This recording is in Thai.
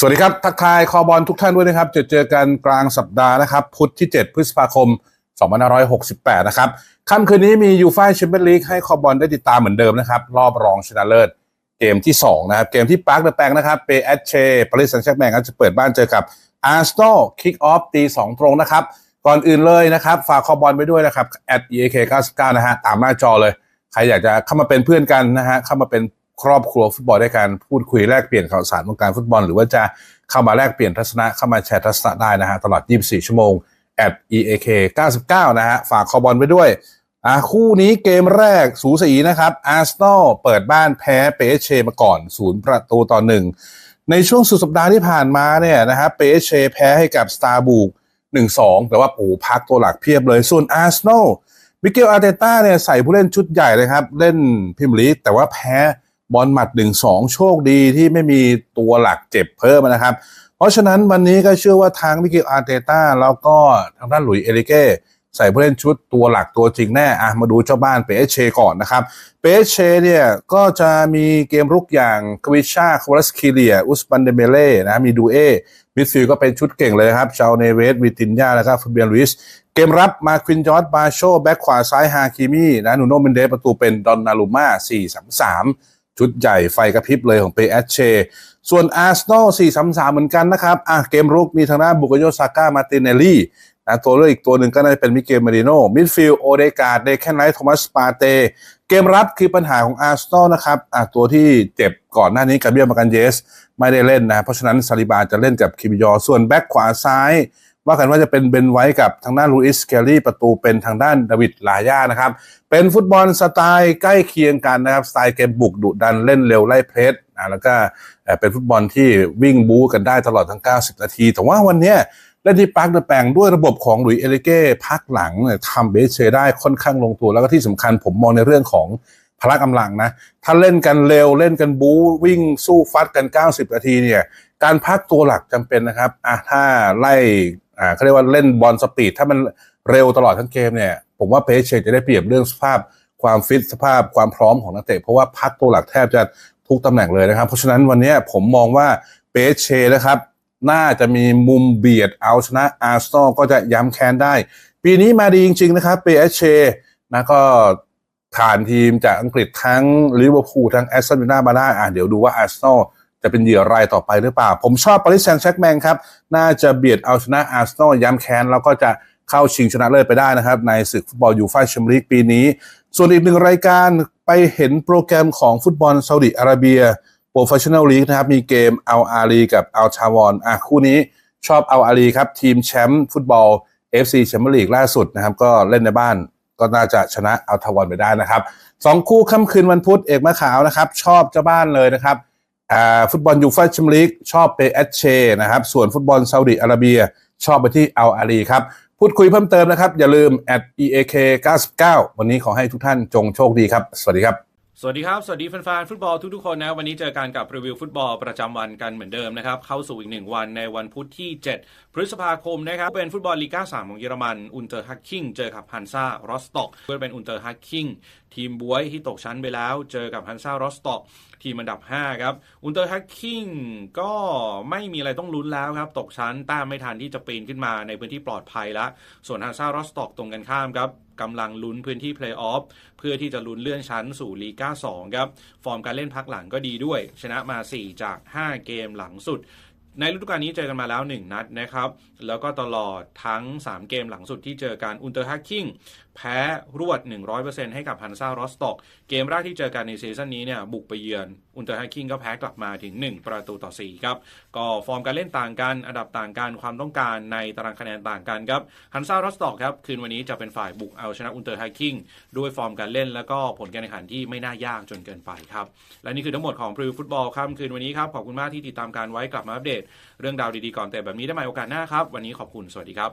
สวัสดีครับ ทักทายคอบอลทุกท่านด้วยนะครับ จะเจอกันกลางสัปดาห์นะครับ พุธที่ 7 พฤษภาคม 2568 นะครับค่ำคืนนี้มียูฟ่าแชมเปี้ยนลีกให้คอบอลได้ติดตามเหมือนเดิมนะครับ รอบรองชนะเลิศ เกมที่ 2 นะครับ เกมที่ปาร์คเดอะแปงนะครับเปแอชเช่ปารีสแซงต์แชร์แมงก็จะเปิดบ้านเจอกับอาร์เซนอลคิกออฟตี2ตรงนะครับ ก่อนอื่นเลยนะครับ ฝากคอบอลไปด้วยนะครับ at eak 99นะฮะตามหน้าจอเลย ใครอยากจะเข้ามาเป็นเพื่อนกันนะฮะเข้ามาเป็น ครอบครัวฟุตบอลด้วยกันพูดคุยแลกเปลี่ยนข่าวสารวงการฟุตบอล หรือว่าจะเข้ามาแลกเปลี่ยนทัศนะเข้ามาแชร์ทัศนะได้นะฮะตลอด 24 ชั่วโมง at eak 99 นะฮะฝากคอบอลไปด้วยอะคู่นี้เกมแรกสูสีนะครับอาร์เซนอลเปิดบ้านแพ้เปเชมาก่อนศูนย์ประตูต่อหนึ่งในช่วงสุดสัปดาห์ที่ผ่านมาเนี่ยนะครับเปเชแพ้ให้กับสตาร์บูก1-2แต่ว่าปูพักตัวหลักเพียบเลย ส่วนอาร์เซนอลมิเกลอาร์เตต้าเนี่ยใส่ผู้เล่นชุดใหญ่เลยครับ เล่นพิมลีกแต่ว่าแพ้ บอลหมัด1-2โชคดีที่ไม่มีตัวหลักเจ็บเพิ่มนะครับ เพราะฉะนั้นวันนี้ก็เชื่อว่าทางมิเกลอาร์เตต้าแล้วก็ทางด้านหลุยส์เอริเก้ใส่ผู้เล่นชุดตัวหลักตัวจริงแน่อะมาดูเจ้าบ้านเปเชก่อนนะครับเปเชเนี่ยก็จะมีเกมรุกอย่างกวิชาคาวลัสคิเลีย อุสบันเดเมเล่นะมีดูเอมิดฟิลก็เป็นชุดเก่งเลยครับชาวเนเวสวิตินยาแล้วก็ฟเบียนลุยสเกมรับมาควินจอร์ดบาโชแบ็คขวาซ้ายฮาคิมีนะนูโนเมนเดสประตูเป็นดอนนารูมา4-3-3 ชุดใหญ่ไฟกระพริบเลยของเปแอชเชส่วนอาร์เซนอล4-3-3 เหมือนกันนะครับอะเกมรุกมีทางด้านบุกโยซาก้ามาตินเนลลี่นะตัวเลือกอีกตัวหนึ่งก็น่าจะเป็นมิเกลเมริโนมิดฟิลด์โอเดกาดเดแคนไนท์โทมัสปาเต เกมรับคือปัญหาของอาร์เซนอลนะครับอะตัวที่เจ็บก่อนหน้านี้กับเบียมากันเยส ไม่ได้เล่นนะ เพราะฉะนั้นซาลิบาจะเล่นกับคิมยอ ส่วนแบ็คขวาซ้าย ว่ากันว่าจะเป็นเบนไว้กับทางด้านลูอิสเคลลี่ประตูเป็นทางด้านดาวิดลาย่านะครับ เป็นฟุตบอลสไตล์ใกล้เคียงกันนะครับ สไตล์เกมบุกดุดันเล่นเร็วไล่เพรสอะแล้วก็เป็นฟุตบอลที่วิ่งบู๊กันได้ตลอดทั้ง 90 นาที แต่ว่าวันนี้ยเล่นที่ปาร์คเดอะแปงด้วยระบบของหลุยส์เอลิเก้พักหลังทำเบสเชได้ค่อนข้างลงตัวแล้วก็ที่สำคัญผมมองในเรื่องของ พละกำลังนะ ถ้าเล่นกันเร็วเล่นกันบู๊วิ่งสู้ฟัดกัน 90 นาทีเนี่ยการพักตัวหลักจำเป็นนะครับอะถ้าไล่อ่าเขาเรียกว่าเล่นบอลสปีดถ้ามันเร็วตลอดทั้งเกมเนี่ยผมว่าเปเชจะได้เปรียบเรื่องสภาพความฟิตสภาพความพร้อมของนักเตะเพราะว่าพักตัวหลักแทบจะทุกตำแหน่งเลยนะครับ เพราะฉะนั้นวันนี้ผมมองว่าเปเชนะครับน่าจะมีมุมเบียดเอาชนะอาร์เซนอลก็จะย้ำแค้นได้ ปีนี้มาดีจริง ๆ นะครับเปเชนะก็ ผ่านทีมจากอังกฤษทั้งลิเวอร์พูลทั้งแอสตันวิลล่ามาได้อะเดี๋ยวดูว่าอาร์เซนอลจะเป็นเหยื่อรายต่อไปหรือเปล่า ผมชอบปาริสแซงต์แชร์กแมงครับ น่าจะเบียดเอาชนะอาร์เซนอลย้ำแค้น แล้วก็จะเข้าชิงชนะเลิศไปได้นะครับ ในศึกฟุตบอลยูฟ่าแชมเปี้ยนลีกปีนี้ ส่วนอีกหนึ่งรายการไปเห็นโปรแกรมของฟุตบอลซาอุดิอาระเบียโปรเฟชชั่นแนลลีกนะครับ มีเกมอัลอาลีกับอัลชาวอนอะคู่นี้ชอบอัลอาลีครับทีมแชมป์ฟุตบอล FC แชมเปี้ยนลีกล่าสุดนะครับก็เล่นในบ้าน ก็น่าจะชนะเอาทวอนไปได้นะครับสองคู่ค่ำคืนวันพุธเอกมะขาวนะครับ ชอบเจ้าบ้านเลยนะครับฟุตบอลยูฟ่าแชมเปี้ยนลีกชอบไปแอเชนะครับ ส่วนฟุตบอลซาอุดิอาระเบีย ชอบไปที่อัลอาลีครับ พูดคุยเพิ่มเติมนะครับ อย่าลืม at eak 99วันนี้ขอให้ทุกท่านจงโชคดีครับ สวัสดีครับ สวัสดีครับ สวัสดีแฟนๆฟุตบอลทุกๆคนนะ วันนี้เจอกันกับรีวิวฟุตบอลประจำวันกันเหมือนเดิมนะครับ เข้าสู่อีกหนึ่งวันในวันพุธที่ 7 พฤษภาคมนะครับ เป็นฟุตบอลลีกา3ของเยอรมันอุนเตอร์ฮักคิงเจอกับฮันซารอสต็อกเพื่อเป็นอุนเตอร์ฮักคิงทีมบวยที่ตกชั้นไปแล้ว เจอกับฮันซารอสต็อกทีมอันดับ 5 ครับอุนเตอร์ฮักคิงก็ไม่มีอะไรต้องลุ้นแล้วครับ ตกชั้นแต้มไม่ทันที่จะปีนขึ้นมาในพื้นที่ปลอดภัยแล้วส่วนฮันซารอสต็อกตรงกันข้ามครับ กำลังลุ้นพื้นที่เพลย์ออฟเพื่อที่จะลุ้นเลื่อนชั้นสู่ลีกา2ครับ ฟอร์มการเล่นพักหลังก็ดีด้วย ชนะมา 4 จาก 5 เกมหลังสุด ในฤดูกาลนี้เจอกันมาแล้ว 1 นัดนะครับ แล้วก็ตลอดทั้ง 3 เกมหลังสุดที่เจอกันอุนเตอร์ฮักคิงแพ้รวด 100%ให้กับฮันซารอสตอก เกมแรกที่เจอกันในซีซั่นนี้เนี่ยบุกไปเยือนอุนเตอร์ฮักคิงก็แพ้กลับมาถึง 1 ประตูต่อ 4 ครับ ก็ฟอร์มการเล่นต่างกัน อันดับต่างกัน ความต้องการในตารางคะแนนต่างกันครับฮันซารอสตอกครับคืนวันนี้จะเป็นฝ่ายบุกเอาชนะอุนเตอร์ฮักคิงด้วยฟอร์มการเล่นแล้วก็ผลการแข่งขันที่ไม่น่ายากจนเกินไปครับและนี่คือทั้งหมดของพรีวิวฟุตบอลค่ำคืนวันนี้ครับขอบคุณมากที่ติดตามการไว้กลับมาอัปเดตเรื่องราวดีๆก่อนแต่แบบนี้ได้ใหม่โอกาสหน้าครับ วันนี้ขอบคุณสวัสดีครับ